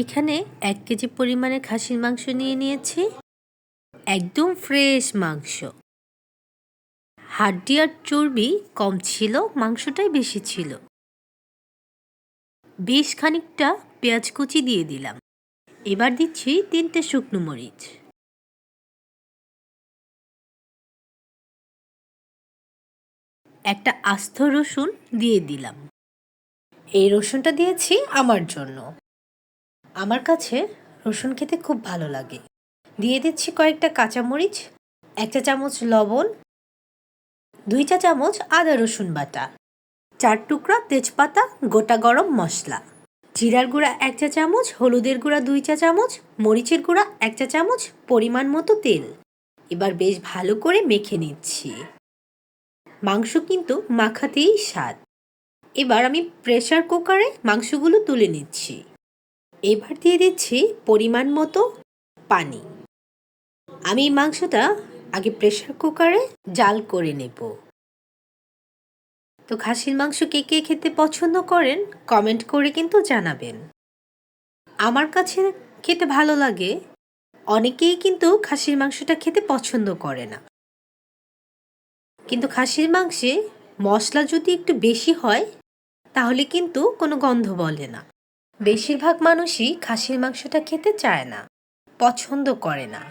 এখানে এক কেজি পরিমাণে খাসির মাংস নিয়ে নিয়েছি। একদম ফ্রেশ মাংস। হাড্ডি আর চর্বি কম ছিল, মাংসটাই বেশি ছিল। বেশ খানিকটা পেঁয়াজ কুচি দিয়ে দিলাম। এবার দিচ্ছি তিনটে শুকনো মরিচ। একটা আস্ত রসুন দিয়ে দিলাম। এই রসুনটা দিয়েছি আমার জন্য। আমার কাছে রসুন খেতে খুব ভালো লাগে। দিয়ে দিচ্ছি কয়েকটা কাঁচামরিচ এক চা চামচ লবণ, দুই চা চামচ আদা রসুন বাটা, চার টুকরা তেজপাতা, গোটা গরম মশলা, জিরার গুঁড়া এক চা চামচ, হলুদের গুঁড়া দুই চা চামচ, মরিচের গুঁড়া এক চা চামচ পরিমাণ মতো তেল। এবার বেশ ভালো করে মেখে নিচ্ছি। মাংস কিন্তু মাখাতেই স্বাদ। এবার আমি প্রেশার কুকারে মাংসগুলো তুলে নিচ্ছি। এবার দিয়ে দিচ্ছি পরিমাণ মতো পানি। আমি মাংসটা আগে প্রেশার কুকারে জাল করে নেব। তো খাসির মাংস কে কে খেতে পছন্দ করেন কমেন্ট করে কিন্তু জানাবেন। আমার কাছে খেতে ভালো লাগে, অনেকেই কিন্তু খাসির মাংসটা খেতে পছন্দ করে না। কিন্তু খাসির মাংসে মশলা যদি একটু বেশি হয়, তাহলে কিন্তু কোনো গন্ধ বলে না। বেশিরভাগ মানুষই খাসির মাংসটা খেতে চায় না, পছন্দ করে না।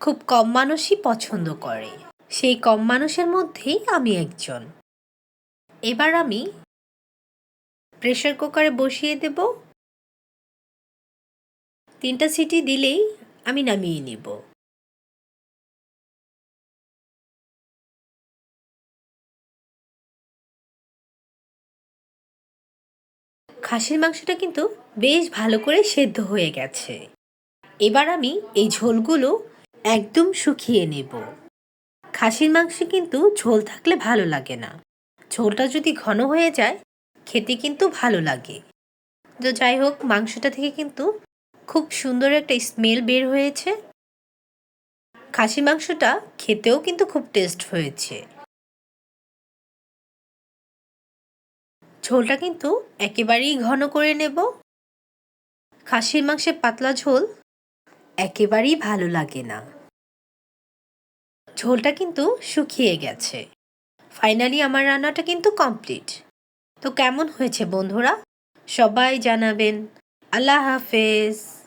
খুব কম মানুষই পছন্দ করে। সেই কম মানুষের মধ্যেই আমি একজন। এবার আমি প্রেশার কুকারে বসিয়ে দেব। তিনটা সিটি দিলেই আমি নামিয়ে নেব। খাসির মাংসটা কিন্তু বেশ ভালো করে সেদ্ধ হয়ে গেছে। এবার আমি এই ঝোলগুলো একদম শুকিয়ে নেব। খাসির মাংসে কিন্তু ঝোল থাকলে ভালো লাগে না। ঝোলটা যদি ঘন হয়ে যায়, খেতে কিন্তু ভালো লাগে। তো যাই হোক, মাংসটা থেকে কিন্তু খুব সুন্দর একটা স্মেল বের হয়েছে। খাসি মাংসটা খেতেও কিন্তু খুব টেস্ট হয়েছে। ঝোলটা কিন্তু একেবারেই ঘন করে নেব। খাসির মাংসের পাতলা ঝোল একেবারেই ভালো লাগে না। ঝোলটা কিন্তু শুকিয়ে গেছে। ফাইনালি আমার রান্নাটা কিন্তু কমপ্লিট। তো কেমন হয়েছে বন্ধুরা? সবাই জানাবেন। আল্লাহ হাফেজ।